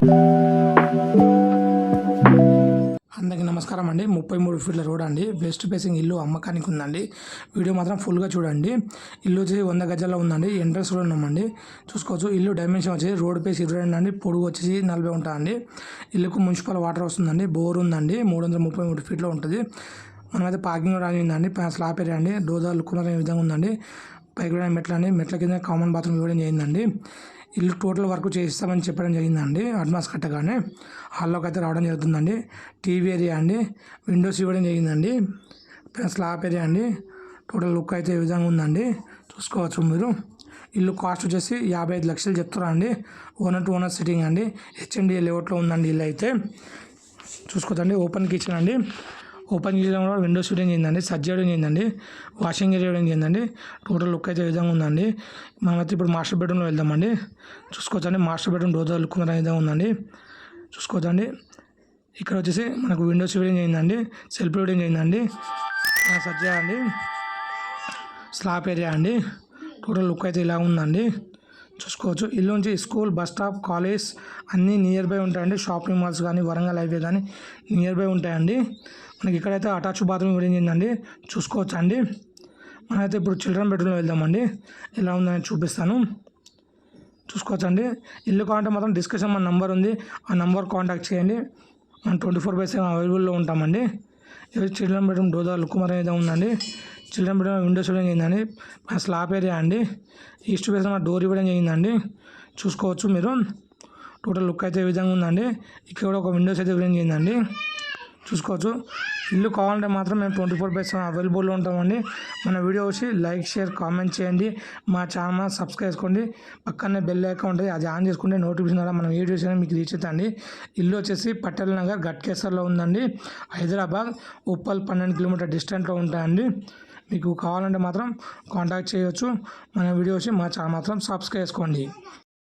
అందరికీ నమస్కారం అండి. ముప్పై మూడు ఫీట్ల రోడ్ అండి. వెస్ట్ ఫేసింగ్ ఇల్లు అమ్మకానికి ఉందండి. వీడియో మాత్రం ఫుల్గా చూడండి. ఇల్లు వచ్చేసి వంద గజాల్లో ఉందండి. ఎంట్రన్స్ కూడా ఉన్నామండి. చూసుకోవచ్చు ఇల్లు డైమెన్షన్ వచ్చేసి రోడ్ పేస్ ఇరవై రెండు అండి. పొడుగు వచ్చేసి నలభై ఉంటుందండి ఇల్లుకు మున్సిపల్ వాటర్ వస్తుందండి. బోర్ ఉందండి. మూడు వందల ముప్పై మూడు ఫీట్లో ఉంటుంది. మనమైతే పార్కింగ్ కూడా ఉందండి స్లాబ్ ఏరియా అండి. డోజా లుక్కున్న విధంగా ఉందండి. పైకి కూడా మెట్లు అండి. మెట్ల కింద కామన్ బాత్రూమ్ ఇవ్వడం చేయిందండి. ఇల్లు టోటల్ వర్క్ చేయిస్తామని చెప్పడం జరిగిందండి. అడ్వాన్స్ కట్టగానే హాల్లోకి అయితే రావడం జరుగుతుందండి. టీవీ ఏరియా అండి. విండోస్ ఇవ్వడం జరిగిందండి. స్లాబ్ ఏరియా అండి. టోటల్ లుక్ అయితే ఈ విధంగా ఉందండి. చూసుకోవచ్చు మీరు. ఇల్లు కాస్ట్ వచ్చేసి యాభై ఐదు లక్షలు చెప్తున్నారు అండి ఓనర్ టు ఓనర్ సిట్టింగ్ అండి. హెచ్ఎండి లేఅవుట్లో ఉందండి ఇల్లు అయితే. చూసుకోవచ్చండి ఓపెన్ కిచెన్ అండి. ఓపెన్ చేయడం కూడా విండోస్ షూటింగ్ చేయండి సర్జ్ చేయడం చేయండి వాషింగ్ ఏరియా చేయడం చేయండి టోటల్ లుక్ అయితే విధంగా ఉందండి. మనమైతే ఇప్పుడు మాస్టర్ బెడ్రూమ్లో వెళ్దామండి. చూసుకోవచ్చండి మాస్టర్ బెడ్రూమ్ డోర్ లుక్ విధంగా ఉందండి. చూసుకోవచ్చండి. ఇక్కడ వచ్చేసి మనకు విండోస్ షూటింగ్ చేయిందండి సెల్ఫ్ షూటింగ్ చేయండి సర్జ్ చేయండి స్లాబ్ ఏరియా అండి. టోటల్ లుక్ అయితే ఇలా ఉందండి. చూసుకోవచ్చు. ఇల్లు నుంచి స్కూల్ బస్ స్టాప్ కాలేజ్ అన్నీ నియర్ బై ఉంటాయండి. షాపింగ్ మాల్స్ కానీ వరంగల్ హైవే కానీ నియర్ బై ఉంటాయండి. మనకి ఇక్కడైతే అటాచ్ బాత్రూమ్ విడించిందండి చూసుకోవచ్చు అండి మనమైతే ఇప్పుడు చిల్డ్రన్ బెడ్రూమ్లో వెళ్దామండి. ఎలా ఉందని చూపిస్తాను. చూసుకోవచ్చండి. ఇల్లు కావాలంటే మాత్రం డిస్కషన్ మన నెంబర్ ఉంది. ఆ నెంబర్ కాంటాక్ట్ చేయండి. మనం ట్వంటీ ఫోర్ బై సెవెన్ అవైలబుల్లో ఉంటామండి. ఇది చిల్డ్రన్ బెడ్రూమ్ డోదా లుక్ మరి ఏదో ఉందండి. చిల్డ్రన్ బెడ్రూమ్ విండోస్ ఇవ్వడం జరిగిందండి. మన స్లాబ్ ఏరియా అండి. ఈస్ట్ ఫేస్ మన డోర్ ఇవ్వడం జరిగిందండి. చూసుకోవచ్చు మీరు. టోటల్ లుక్ అయితే ఈ విధంగా ఉందండి. ఇక్కడ కూడా ఒక విండోస్ అయితే ఇవ్వడం జరిగిందండి. చూసుకోవచ్చు. ఇల్లు కావాలంటే మాత్రం మేము ట్వంటీ ఫోర్ బై సెవెన్ అవైలబుల్లో ఉంటామండి. మన వీడియో వచ్చి లైక్ షేర్ కామెంట్ చేయండి. మా ఛానల్ సబ్స్క్రైబ్ చేసుకోండి. పక్కనే బెల్ ఐకాన్ ఉంటుంది. అది ఆన్ చేసుకుంటే నోటిఫికేషన్ ద్వారా మన వీడియోస్ అనేది మీకు రీచ్ అవుతాయండి. ఇల్లు వచ్చేసి పటేల్ నగర్ గట్కేసర్లో ఉందండి. హైదరాబాద్ ఉప్పల్ పన్నెండు కిలోమీటర్ డిస్టెంట్లో ఉంటాయండి. మీకు కావాలంటే మాత్రం కాంటాక్ట్ చేయవచ్చు మన వీడియోస్ మా ఛానల్ మాత్రం సబ్స్క్రైబ్ చేసుకోండి.